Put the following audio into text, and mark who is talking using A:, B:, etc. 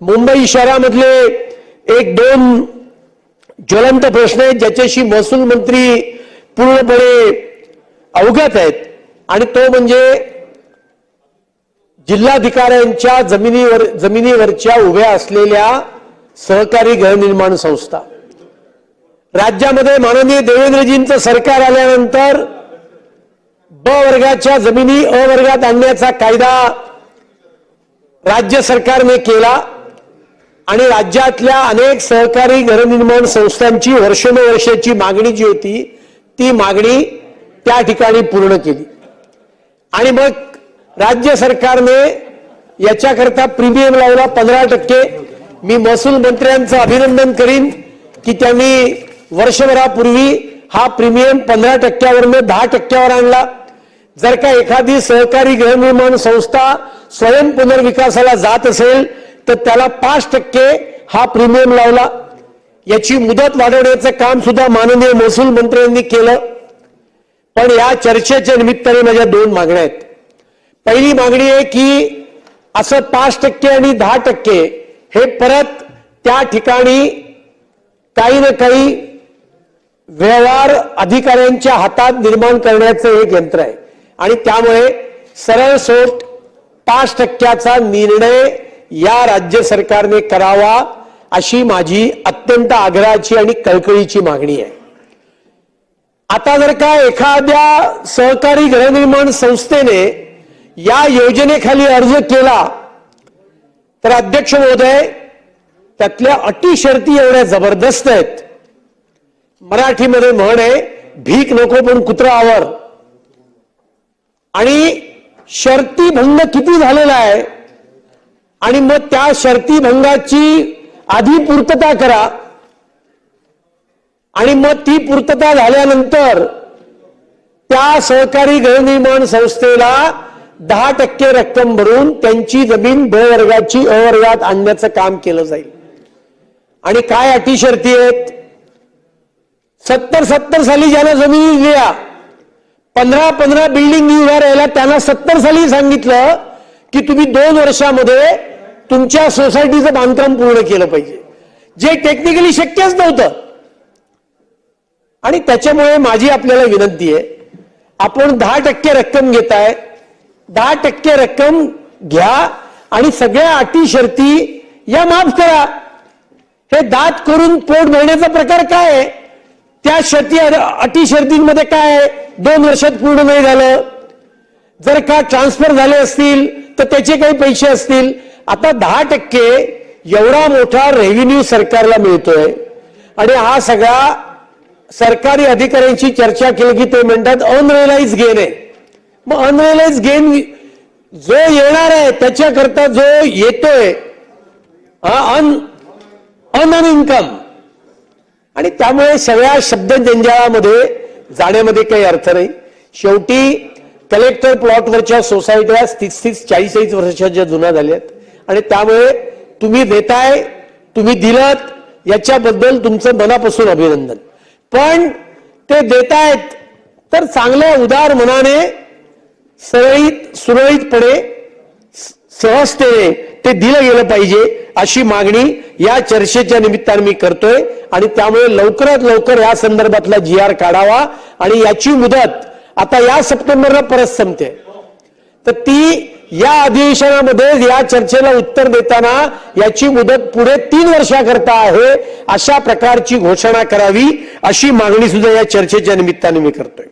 A: मुंबई शहरामधले एक दोन ज्वलंत प्रश्न आहेत ज्याच्याशी महसूल मंत्री पूर्णपणे अवगत आहेत. आणि तो म्हणजे जिल्हाधिकाऱ्यांच्या जमिनीवर जमिनीवरच्या उभ्या असलेल्या सहकारी गृहनिर्माण संस्था. राज्यामध्ये माननीय देवेंद्रजींचं सरकार आल्यानंतर ब वर्गाच्या जमिनी अ वर्गात आणण्याचा कायदा राज्य सरकारने केला. आणि राज्यातल्या अनेक सहकारी गृहनिर्माण संस्थांची वर्षानुवर्षाची मागणी जी होती ती मागणी त्या ठिकाणी पूर्ण केली. आणि मग राज्य सरकारने याच्याकरता प्रीमियम लावला पंधरा टक्के. मी महसूल मंत्र्यांचं अभिनंदन करीन की त्यांनी वर्षभरापूर्वी हा प्रीमियम पंधरा टक्क्यावरनं दहा टक्क्यावर आणला. जर का एखादी सहकारी गृहनिर्माण संस्था स्वयं पुनर्विकासाला जात असेल तर त्याला पाच टक्के हा प्रीमियम लावला. याची मुदत वाढवण्याचं काम सुद्धा माननीय महसूल मंत्र्यांनी केलं. पण या चर्चेच्या निमित्ताने माझ्या दोन मागण्या आहेत. पहिली मागणी आहे की असं पाच टक्के आणि दहा टक्के हे परत त्या ठिकाणी काही ना काही व्यवहार अधिकाऱ्यांच्या हातात निर्माण करण्याचं एक यंत्र आहे. आणि त्यामुळे सरळ सोट पाच टक्क्याचा निर्णय या राज्य सरकारने करावा अशी माझी अत्यंत आग्रहाची आणि कळकळीची मागणी आहे. आता जर का एखाद्या सहकारी गृहनिर्माण संस्थेने या योजनेखाली अर्ज केला तर अध्यक्ष महोदय त्यातल्या अटी शर्ती एवढ्या जबरदस्त आहेत. मराठीमध्ये म्हण आहे भीक नको पण कुत्रा आवर. आणि शर्ती भंग किती झालेला आहे आणि मग त्या शर्ती भंगाची आधी पूर्तता करा. आणि मग ती पूर्तता झाल्यानंतर त्या सहकारी गृहनिर्माण संस्थेला दहा टक्के रक्कम भरून त्यांची जमीन ब वर्गाची अवर्गात आणण्याचं काम केलं जाईल. आणि काय अटी शर्ती आहेत? सत्तर सत्तर साली ज्याला जमिनी दिल्या पंधरा पंधरा बिल्डिंग उभ्या राहिल्या त्यांना सत्तर साली सांगितलं की तुम्ही दोन वर्षामध्ये तुमच्या सोसायटीचं बांधकाम पूर्ण केलं पाहिजे. जे टेक्निकली शक्यच नव्हतं. आणि त्याच्यामुळे माझी आपल्याला विनंती आहे आपण दहा टक्के रक्कम घेताय दहा टक्के रक्कम घ्या आणि सगळ्या अटी शर्ती या माफ करा. हे दात करून पोट भरण्याचा प्रकार काय आहे? त्या शर्ती अटी शर्तींमध्ये काय आहे? दोन वर्षात पूर्ण नाही झालं. जर का ट्रान्सफर झाले असतील तर त्याचे काही पैसे असतील. आता दहा टक्के एवढा मोठा रेव्हेन्यू सरकारला मिळतोय. आणि हा सगळा सरकारी अधिकाऱ्यांची चर्चा केली की ते म्हणतात अनरिअलाइज गेन आहे. मग अनरिअलाइज गेन जो येणार आहे त्याच्याकरता जो येतोय हा अन अन इन्कम आणि त्यामुळे सगळ्या शब्द जंजाळामध्ये जाण्यामध्ये काही अर्थ नाही. शेवटी कलेक्टर प्लॉटवरच्या सोसायट्या तीस तीस चाळीस चाळीस वर्षाच्या जुन्या आहेत आणि त्यामुळे तुम्ही देताय तुम्ही दिलत याच्याबद्दल तुमचं मनापासून अभिनंदन. पण ते देतायत तर चांगल्या उदार मनाने सरळीत सुरळीतपणे सहजतेने ते दिलं गेलं पाहिजे अशी मागणी या चर्चेच्या निमित्ताने मी करतोय. आणि त्यामुळे लवकरात लवकर या संदर्भातला जी आर काढावा आणि याची मुदत आता या सप्टेंबरला परत संपते. तर ती या अधिवेशनामध्ये या चर्चेला उत्तर देताना याची मुदत पुढे तीन वर्षाकरता आहे अशा प्रकारची घोषणा करावी अशी मागणी सुद्धा या चर्चेच्या निमित्ताने मी करतोय.